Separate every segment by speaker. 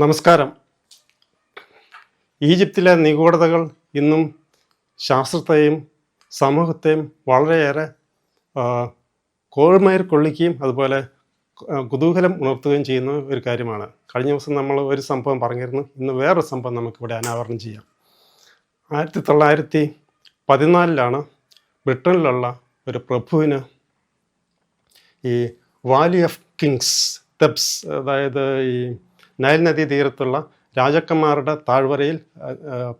Speaker 1: നമസ്കാരം. ഈജിപ്തിലെ നിഗൂഢതകൾ ഇന്നും ശാസ്ത്രത്തെയും സമൂഹത്തെയും വളരെയേറെ കോഴ്മയർ കൊള്ളിക്കുകയും അതുപോലെ കുതൂഹലം ഉണർത്തുകയും ചെയ്യുന്ന ഒരു കാര്യമാണ്. കഴിഞ്ഞ ദിവസം നമ്മൾ ഒരു സംഭവം പറഞ്ഞിരുന്നു. ഇന്ന് വേറൊരു സംഭവം നമുക്കിവിടെ അനാവരണം ചെയ്യാം. ആയിരത്തി തൊള്ളായിരത്തി പതിനാലിലാണ് ബ്രിട്ടനിലുള്ള ഒരു പ്രഭുവിന് ഈ വാലി ഓഫ് കിങ്സ് തെബ്സ് അതായത് ഈ നൈൽ നദീ തീരത്തുള്ള രാജാക്കന്മാരുടെ താഴ്വരയിൽ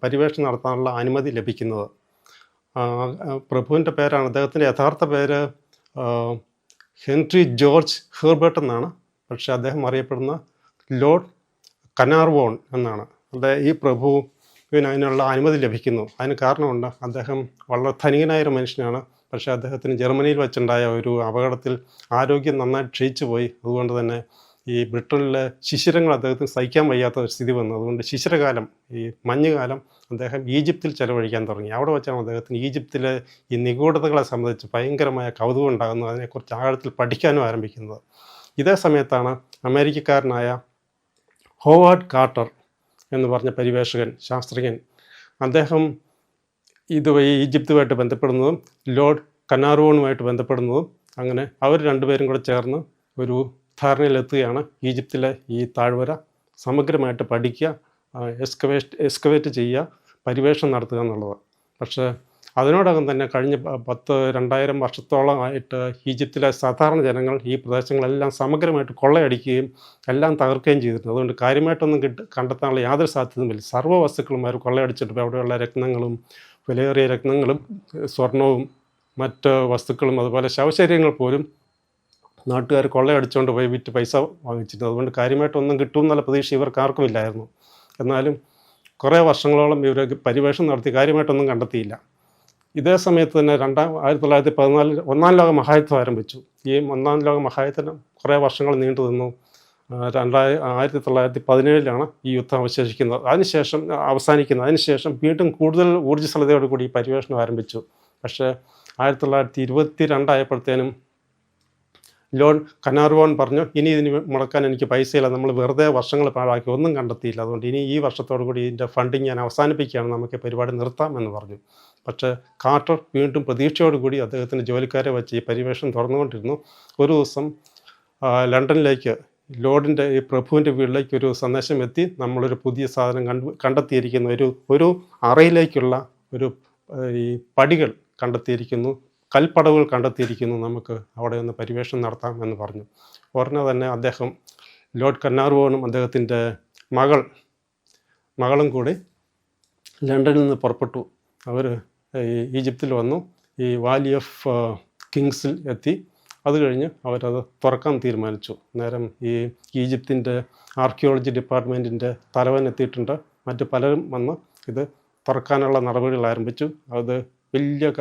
Speaker 1: പരിവേഷണം നടത്താനുള്ള അനുമതി ലഭിക്കുന്നത്. പ്രഭുവിന്റെ പേരാണ് അദ്ദേഹത്തിന്റെ യഥാർത്ഥ പേര് ഹെൻറി ജോർജ് ഹെർബർട്ട് എന്നാണ്. പക്ഷേ അദ്ദേഹം അറിയപ്പെടുന്ന ലോർഡ് കനാർവോൺ എന്നാണ്. അദ്ദേഹം ഈ പ്രഭുവിന് അതിനുള്ള അനുമതി ലഭിക്കുന്നു. അതിന് കാരണമുണ്ട് അദ്ദേഹം വളരെ ധനികനായ ഒരു മനുഷ്യനാണ്. പക്ഷേ അദ്ദേഹത്തിന് ജർമ്മനിയിൽ വെച്ചുണ്ടായ ഒരു അപകടത്തിൽ ആരോഗ്യം നന്നായിട്ട് ക്ഷയിച്ചു പോയി അതുകൊണ്ട് തന്നെ ഈ ബ്രിട്ടനിലെ ശിശിരങ്ങൾ അദ്ദേഹത്തിന് സഹിക്കാൻ വയ്യാത്ത ഒരു സ്ഥിതി വന്നു. അതുകൊണ്ട് ശിശിരകാലം ഈ മഞ്ഞുകാലം അദ്ദേഹം ഈജിപ്തിൽ ചെലവഴിക്കാൻ തുടങ്ങി. അവിടെ വെച്ചാണ് അദ്ദേഹത്തിന് ഈജിപ്തിലെ ഈ നിഗൂഢതകളെ സംബന്ധിച്ച് ഭയങ്കരമായ കൗതുകം ഉണ്ടാകുന്നു അതിനെക്കുറിച്ച് ആഴത്തിൽ പഠിക്കാനും ആരംഭിക്കുന്നത്. ഇതേ സമയത്താണ് അമേരിക്കക്കാരനായ ഹോവാർഡ് കാർട്ടർ എന്ന് പറഞ്ഞ പരിവേഷകൻ ശാസ്ത്രജ്ഞൻ അദ്ദേഹം ഇതുവഴി ഈജിപ്തുമായിട്ട് ബന്ധപ്പെടുന്നതും ലോർഡ് കനാറോണുമായിട്ട് ബന്ധപ്പെടുന്നതും അങ്ങനെ അവർ രണ്ടുപേരും കൂടെ ചേർന്ന് ഒരു ധാരണയിലെത്തുകയാണ് ഈജിപ്തിലെ ഈ താഴ്വര സമഗ്രമായിട്ട് പഠിക്കുക എക്സ്കവേറ്റ് എക്സ്കവേറ്റ് ചെയ്യുക പരിവേഷണം നടത്തുക എന്നുള്ളത്. പക്ഷേ അതിനോടകം തന്നെ കഴിഞ്ഞ പത്ത് രണ്ടായിരം വർഷത്തോളമായിട്ട് ഈജിപ്തിലെ സാധാരണ ജനങ്ങൾ ഈ പ്രദേശങ്ങളെല്ലാം സമഗ്രമായിട്ട് കൊള്ളയടിക്കുകയും എല്ലാം തകർക്കുകയും ചെയ്തിട്ടുണ്ട്. അതുകൊണ്ട് കാര്യമായിട്ടൊന്നും കിട്ട കണ്ടെത്താനുള്ള യാതൊരു സാധ്യതയുമില്ല സർവ വസ്തുക്കളും അവർ കൊള്ളയടിച്ചിട്ട് അവിടെയുള്ള രത്നങ്ങളും വിലയേറിയ രത്നങ്ങളും സ്വർണവും മറ്റ് വസ്തുക്കളും അതുപോലെ ശവശരീരങ്ങൾ പോലും നാട്ടുകാർ കൊള്ളയടിച്ചുകൊണ്ട് പോയി വിറ്റ് പൈസ വാങ്ങിച്ചിരുന്നു അതുകൊണ്ട് കാര്യമായിട്ടൊന്നും കിട്ടും എന്നുള്ള പ്രതീക്ഷ ഇവർക്ക് ആർക്കും ഇല്ലായിരുന്നു. എന്നാലും കുറേ വർഷങ്ങളോളം ഇവർ പരിവേഷം നടത്തി കാര്യമായിട്ടൊന്നും കണ്ടെത്തിയില്ല. ഇതേ സമയത്ത് തന്നെ രണ്ടാം ആയിരത്തി തൊള്ളായിരത്തി പതിനാലിൽ ഒന്നാം ലോക മഹായുദ്ധം ആരംഭിച്ചു. ഈ ഒന്നാം ലോക മഹായുദ്ധം കുറേ വർഷങ്ങൾ നീണ്ടു നിന്നു. രണ്ടായി ആയിരത്തി തൊള്ളായിരത്തി പതിനേഴിലാണ് ഈ യുദ്ധം അവശേഷിക്കുന്നത്. അതിനുശേഷം അവസാനിക്കുന്നത്. അതിനുശേഷം വീണ്ടും കൂടുതൽ ഊർജസ്വലതയോടുകൂടി ഈ പരിവേഷണം ആരംഭിച്ചു. പക്ഷേ ആയിരത്തി തൊള്ളായിരത്തി ഇരുപത്തി രണ്ടായപ്പോഴത്തേനും ലോൺ കനാർവോൺ പറഞ്ഞു ഇനി ഇതിന് മുടക്കാൻ എനിക്ക് പൈസയില്ല. നമ്മൾ വെറുതെ വർഷങ്ങൾ പാഴാക്കി. ഒന്നും കണ്ടെത്തിയില്ല. അതുകൊണ്ട് ഇനി ഈ വർഷത്തോടു കൂടി ഇതിന്റെ ഫണ്ടിങ് ഞാൻ അവസാനിപ്പിക്കുകയാണ്. നമുക്ക് പരിപാടി നിർത്താം എന്ന് പറഞ്ഞു. പക്ഷേ കാർട്ടർ വീണ്ടും പ്രതീക്ഷയോടുകൂടി അദ്ദേഹത്തിന്റെ ജോലിക്കാരെ വെച്ച് ഈ പരിവേഷം തുറന്നുകൊണ്ടിരുന്നു. ഒരു ദിവസം ലണ്ടനിലേക്ക് ലോർഡിന്റെ ഈ പ്രഭുവിന്റെ വീട്ടിലേക്ക് ഒരു സന്ദേശം എത്തി. നമ്മളൊരു പുതിയ സാധനം കണ്ടു കണ്ടെത്തിയിരിക്കുന്നു. ഒരു ഒരു അറയിലേക്കുള്ള ഒരു ഈ പടികൾ കണ്ടെത്തിയിരിക്കുന്നു. കൽപ്പടവുകൾ കണ്ടെത്തിയിരിക്കുന്നു. നമുക്ക് അവിടെ ഒന്ന് പരിവേഷണം നടത്താം എന്ന് പറഞ്ഞു. ഉടനെ തന്നെ അദ്ദേഹം ലോർഡ് കന്നാർവോണും അദ്ദേഹത്തിന്റെ മകൾ മകളും കൂടി ലണ്ടനിൽ നിന്ന് പുറപ്പെട്ടു. അവർ ഈജിപ്തിൽ വന്നു. ഈ വാലി ഓഫ് കിങ്സിൽ എത്തി. അത് കഴിഞ്ഞ് അവരത് തുറക്കാൻ തീരുമാനിച്ചു. നേരം ഈ ഈജിപ്തിന്റെ ആർക്കിയോളജി ഡിപ്പാർട്ട്മെന്റിന്റെ തലവൻ എത്തിയിട്ടുണ്ട്. മറ്റ് പലരും വന്ന് ഇത് തുറക്കാനുള്ള നടപടികൾ ആരംഭിച്ചു. അത് വലിയ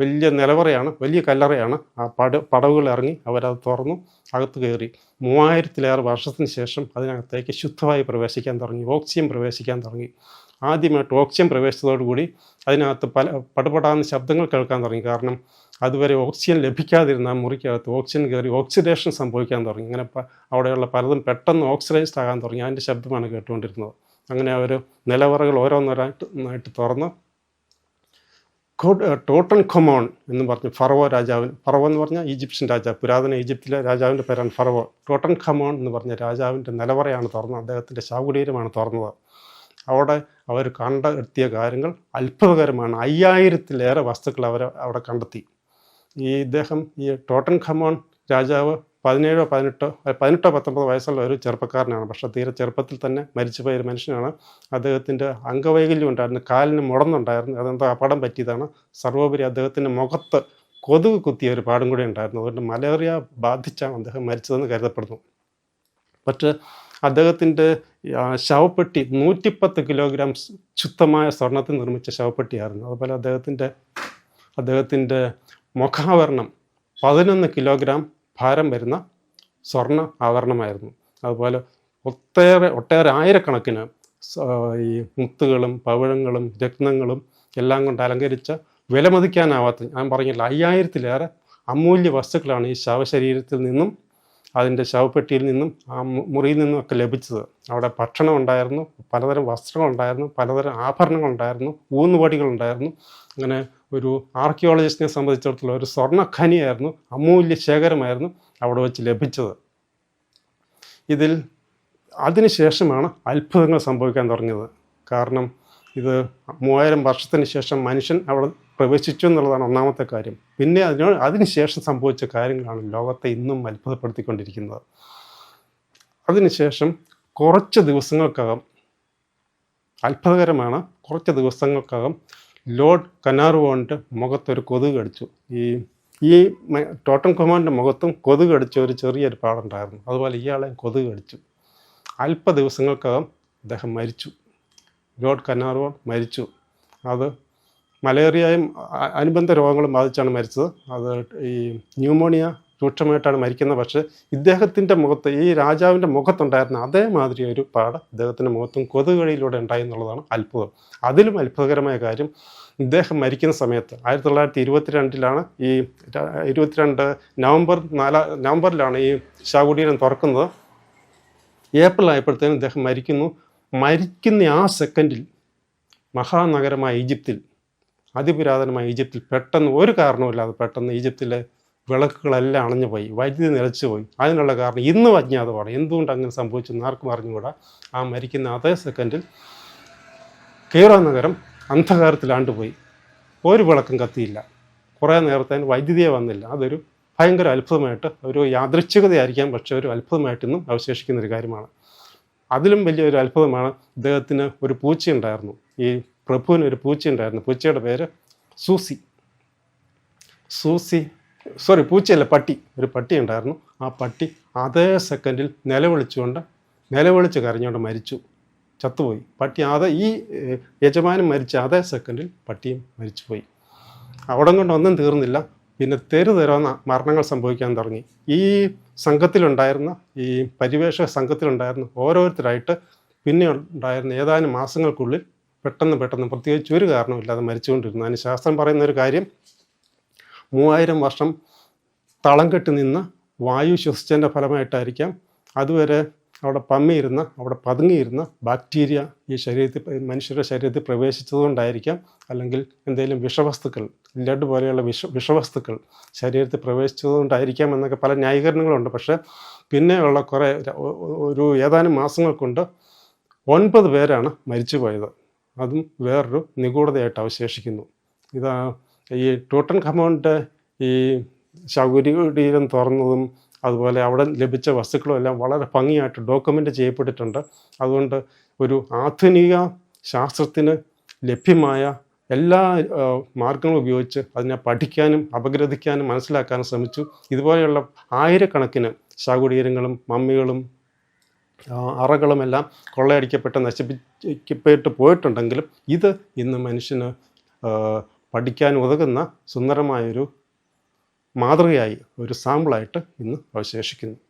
Speaker 1: വലിയ നിലവറയാണ് വലിയ കല്ലറയാണ്. ആ പട പടവുകൾ ഇറങ്ങി അവരത് തുറന്നു അകത്ത് കയറി. മൂവായിരത്തിലേറെ വർഷത്തിന് ശേഷം അതിനകത്തേക്ക് ശുദ്ധമായി പ്രവേശിക്കാൻ തുടങ്ങി ഓക്സിജൻ പ്രവേശിക്കാൻ തുടങ്ങി. ആദ്യമായിട്ട് ഓക്സിജൻ പ്രവേശിച്ചതോടുകൂടി അതിനകത്ത് പല പടപടാന്ന് ശബ്ദങ്ങൾ കേൾക്കാൻ തുടങ്ങി. കാരണം അതുവരെ ഓക്സിജൻ ലഭിക്കാതിരുന്ന ആ മുറിക്കകത്ത് ഓക്സിജൻ കയറി ഓക്സിഡേഷൻ സംഭവിക്കാൻ തുടങ്ങി. ഇങ്ങനെ അവിടെയുള്ള പലതും പെട്ടെന്ന് ഓക്സിഡൈസ്ഡ് ആകാൻ തുടങ്ങി. അതിന്റെ ശബ്ദമാണ് കേട്ടുകൊണ്ടിരുന്നത്. അങ്ങനെ അവർ നിലവറകൾ ഓരോന്നോരായിട്ട് തുറന്ന് ടോട്ടൻ ഖൊമോൺ എന്ന് പറഞ്ഞ് ഫറവോ രാജാവിന് ഫറവോ എന്ന് പറഞ്ഞാൽ ഈജിപ്ഷ്യൻ രാജാവ് പുരാതന ഈജിപ്തിലെ രാജാവിന്റെ പേരാണ് ഫറവോ. ടോട്ടൻ ഖമോൺ എന്ന് പറഞ്ഞ രാജാവിന്റെ നിലവറയാണ് തുറന്നത് അദ്ദേഹത്തിന്റെ ശവകുടീരമാണ് തുറന്നത്. അവിടെ അവർ കണ്ട കണ്ടെത്തിയ കാര്യങ്ങൾ അത്ഭുതകരമാണ്. അയ്യായിരത്തിലേറെ വസ്തുക്കൾ അവർ അവിടെ കണ്ടെത്തി. ഈ ഇദ്ദേഹം ഈ ടോട്ടൻ ഖമോൺ രാജാവ് പതിനേഴോ പതിനെട്ടോ പതിനെട്ടോ പത്തൊമ്പതോ വയസ്സുള്ള ഒരു ചെറുപ്പക്കാരനാണ്. പക്ഷേ തീരെ ചെറുപ്പത്തിൽ തന്നെ മരിച്ചുപോയ ഒരു മനുഷ്യനാണ്. അദ്ദേഹത്തിന്റെ അംഗവൈകല്യം ഉണ്ടായിരുന്നു. കാലിന് മുടന്നുണ്ടായിരുന്നു. അതെന്തോ അപകടം പറ്റിയതാണ്. സർവോപരി അദ്ദേഹത്തിന്റെ മുഖത്ത് കൊതുക് കുത്തിയ ഒരു പാടും കൂടി ഉണ്ടായിരുന്നു. അതുകൊണ്ട് മലേറിയ ബാധിച്ചാണ് അദ്ദേഹം മരിച്ചതെന്ന് കരുതപ്പെടുന്നു. പക്ഷേ അദ്ദേഹത്തിന്റെ ശവപ്പെട്ടി നൂറ്റിപ്പത്ത് കിലോഗ്രാം ശുദ്ധമായ സ്വർണത്തിൽ നിർമ്മിച്ച ശവപ്പെട്ടിയായിരുന്നു. അതുപോലെ അദ്ദേഹത്തിന്റെ അദ്ദേഹത്തിന്റെ മുഖാവരണം പതിനൊന്ന് കിലോഗ്രാം ഭാരം വരുന്ന സ്വർണ ആവരണമായിരുന്നു അതുപോലെ ഒട്ടേറെ ഒട്ടേറെ ആയിരക്കണക്കിന് ഈ മുത്തുകളും പവിഴങ്ങളും രത്നങ്ങളും എല്ലാം കൊണ്ട് അലങ്കരിച്ച വിലമതിക്കാനാവാത്ത ഞാൻ പറഞ്ഞില്ല അയ്യായിരത്തിലേറെ അമൂല്യ വസ്തുക്കളാണ് ഈ ശവശരീരത്തിൽ നിന്നും അതിന്റെ ശവപ്പെട്ടിയിൽ നിന്നും ആ മുറിയിൽ നിന്നും ഒക്കെ ലഭിച്ചത്. അവിടെ ഭക്ഷണം ഉണ്ടായിരുന്നു പലതരം വസ്ത്രങ്ങളുണ്ടായിരുന്നു പലതരം ആഭരണങ്ങളുണ്ടായിരുന്നു ഊന്നുപടികളുണ്ടായിരുന്നു അങ്ങനെ ഒരു ആർക്കിയോളജിസ്റ്റിനെ സംബന്ധിച്ചിടത്തോളം ഒരു സ്വർണഖനിയായിരുന്നു അമൂല്യ ശേഖരമായിരുന്നു അവിടെ വെച്ച് ലഭിച്ചത്. ഇതിൽ അതിനുശേഷമാണ് അത്ഭുതങ്ങൾ സംഭവിക്കാൻ തുടങ്ങിയത്. കാരണം ഇത് മൂവായിരം വർഷത്തിന് ശേഷം മനുഷ്യൻ അവിടെ പ്രവേശിച്ചു എന്നുള്ളതാണ് ഒന്നാമത്തെ കാര്യം. പിന്നെ അതിനോട് അതിനുശേഷം സംഭവിച്ച കാര്യങ്ങളാണ് ലോകത്തെ ഇന്നും അത്ഭുതപ്പെടുത്തിക്കൊണ്ടിരിക്കുന്നത്. അതിനുശേഷം കുറച്ച് ദിവസങ്ങൾക്കകം അത്ഭുതകരമാണ് കുറച്ച് ദിവസങ്ങൾക്കകം ലോർഡ് കനാർവോണിന്റെ മുഖത്തൊരു കൊതുക് കടിച്ചു. ഈ ഈ ടോട്ടൻ കൊമാന്റെ മുഖത്തും കൊതുക് കടിച്ച ഒരു ചെറിയൊരു പാടുണ്ടായിരുന്നു. അതുപോലെ ഇയാളെ കൊതുക് കടിച്ചു. അല്പ ദിവസങ്ങൾക്കകം അദ്ദേഹം മരിച്ചു. ലോർഡ് കനാർവോൺ മരിച്ചു. അത് മലേറിയയും അനുബന്ധ രോഗങ്ങളും ബാധിച്ചാണ് മരിച്ചത്. അത് ഈ ന്യൂമോണിയ രൂക്ഷമായിട്ടാണ് മരിക്കുന്നത്. പക്ഷേ ഇദ്ദേഹത്തിന്റെ മുഖത്ത് ഈ രാജാവിന്റെ മുഖത്തുണ്ടായിരുന്ന അതേമാതിരി ഒരു പാട് ഇദ്ദേഹത്തിന്റെ മുഖത്തും കൊതുകുകളിലൂടെ ഉണ്ടായി എന്നുള്ളതാണ് അത്ഭുതം. അതിലും അത്ഭുതകരമായ കാര്യം ഇദ്ദേഹം മരിക്കുന്ന സമയത്ത് ആയിരത്തി തൊള്ളായിരത്തി ഇരുപത്തിരണ്ടിലാണ് ഈ ഇരുപത്തിരണ്ട് നവംബർ നാലാ നവംബറിലാണ് ഈ ശാകുടീരം തുറക്കുന്നത്. ഏപ്രിൽ ആയപ്പോഴത്തേനും ഇദ്ദേഹം മരിക്കുന്നു. മരിക്കുന്ന ആ സെക്കൻഡിൽ മഹാനഗരമായ ഈജിപ്തിൽ അതിപുരാതനമായ ഈജിപ്തിൽ പെട്ടെന്ന് ഒരു കാരണവുമില്ലാതെ പെട്ടെന്ന് ഈജിപ്തിലെ വിളക്കുകളെല്ലാം അണഞ്ഞു പോയി വൈദ്യുതി നിലച്ചു പോയി. അതിനുള്ള കാരണം ഇന്നും അജ്ഞാതമാണ്. എന്തുകൊണ്ട് അങ്ങനെ സംഭവിച്ചെന്ന് ആർക്കും അറിഞ്ഞുകൂടാ. ആ മരിക്കുന്ന അതേ സെക്കൻഡിൽ കെയ്റോ നഗരം അന്ധകാരത്തിലാണ്ടുപോയി ഒരു വിളക്കും കത്തിയില്ല. കുറേ നേരത്തേന് വൈദ്യുതിയെ വന്നില്ല. അതൊരു ഭയങ്കര അത്ഭുതമായിട്ട് ഒരു യാദൃച്ഛികതയായിരിക്കാം. പക്ഷേ ഒരു അത്ഭുതമായിട്ട് ഇന്നും അവശേഷിക്കുന്ന ഒരു കാര്യമാണ്. അതിലും വലിയൊരു അത്ഭുതമാണ് ഇദ്ദേഹത്തിന് ഒരു പൂച്ചയുണ്ടായിരുന്നു ഈ പ്രഭുവിന് ഒരു പൂച്ചയുണ്ടായിരുന്നു പൂച്ചയുടെ പേര് സൂസി. സൂസി സോറി പൂച്ചയല്ല പട്ടി. ഒരു പട്ടി ഉണ്ടായിരുന്നു. ആ പട്ടി അതേ സെക്കൻഡിൽ നിലവിളിച്ചുകൊണ്ട് നിലവിളിച്ച് കരഞ്ഞുകൊണ്ട് മരിച്ചു. ചത്തുപോയി. പട്ടി അതേ ഈ യജമാനൻ മരിച്ച അതേ സെക്കൻഡിൽ പട്ടിയും മരിച്ചുപോയി. അവിടെ കൊണ്ട് ഒന്നും തീർന്നില്ല. പിന്നെ തെരു തരുന്ന മരണങ്ങൾ സംഭവിക്കാൻ തുടങ്ങി. ഈ സംഘത്തിലുണ്ടായിരുന്ന ഈ പരിവേഷ സംഘത്തിലുണ്ടായിരുന്ന ഓരോരുത്തരായിട്ട് പിന്നെ ഉണ്ടായിരുന്ന ഏതാനും മാസങ്ങൾക്കുള്ളിൽ പെട്ടെന്ന് പെട്ടെന്ന് പ്രത്യേകിച്ച് ഒരു കാരണമില്ലാതെ മരിച്ചുകൊണ്ടിരുന്നു. അതിന് ശാസ്ത്രം പറയുന്ന ഒരു കാര്യം മൂവായിരം വർഷം തളം കെട്ടി നിന്ന് വായു ശ്വസിച്ചതിന്റെ ഫലമായിട്ടായിരിക്കാം അതുവരെ അവിടെ പമ്മിയിരുന്ന അവിടെ പതുങ്ങിയിരുന്ന ബാക്ടീരിയ ഈ ശരീരത്തിൽ മനുഷ്യരുടെ ശരീരത്തിൽ പ്രവേശിച്ചതുകൊണ്ടായിരിക്കാം അല്ലെങ്കിൽ എന്തെങ്കിലും വിഷവസ്തുക്കൾ ലഡ് പോലെയുള്ള വിഷ വിഷവസ്തുക്കൾ ശരീരത്തിൽ പ്രവേശിച്ചതുകൊണ്ടായിരിക്കാം എന്നൊക്കെ പല ന്യായീകരണങ്ങളുണ്ട്. പക്ഷേ പിന്നെയുള്ള കുറേ ഒരു ഏതാനും മാസങ്ങൾ കൊണ്ട് ഒൻപത് പേരാണ് മരിച്ചു പോയത് അതും വേറൊരു നിഗൂഢതയായിട്ട് അവശേഷിക്കുന്നു. ഇതാ ഈ ടൂട്ടൻ ഖമോണിന്റെ ഈ ശകുരീരം തുറന്നതും അതുപോലെ അവിടെ ലഭിച്ച വസ്തുക്കളും എല്ലാം വളരെ ഭംഗിയായിട്ട് ഡോക്യുമെന്റ് ചെയ്യപ്പെട്ടിട്ടുണ്ട്. അതുകൊണ്ട് ഒരു ആധുനിക ശാസ്ത്രത്തിന് ലഭ്യമായ എല്ലാ മാർഗങ്ങളും ഉപയോഗിച്ച് അതിനെ പഠിക്കാനും അപഗ്രഥിക്കാനും മനസ്സിലാക്കാനും ശ്രമിച്ചു. ഇതുപോലെയുള്ള ആയിരക്കണക്കിന് ശകുടീരങ്ങളും മമ്മികളും അറകളുമെല്ലാം കൊള്ളയടിക്കപ്പെട്ട് നശിപ്പിക്കപ്പെട്ട് പോയിട്ടുണ്ടെങ്കിലും ഇത് ഇന്ന് മനുഷ്യന് പഠിക്കാൻ ഉതകുന്ന സുന്ദരമായൊരു മാതൃകയായി ഒരു സാമ്പിളായിട്ട് ഇന്ന് അവശേഷിക്കുന്നു.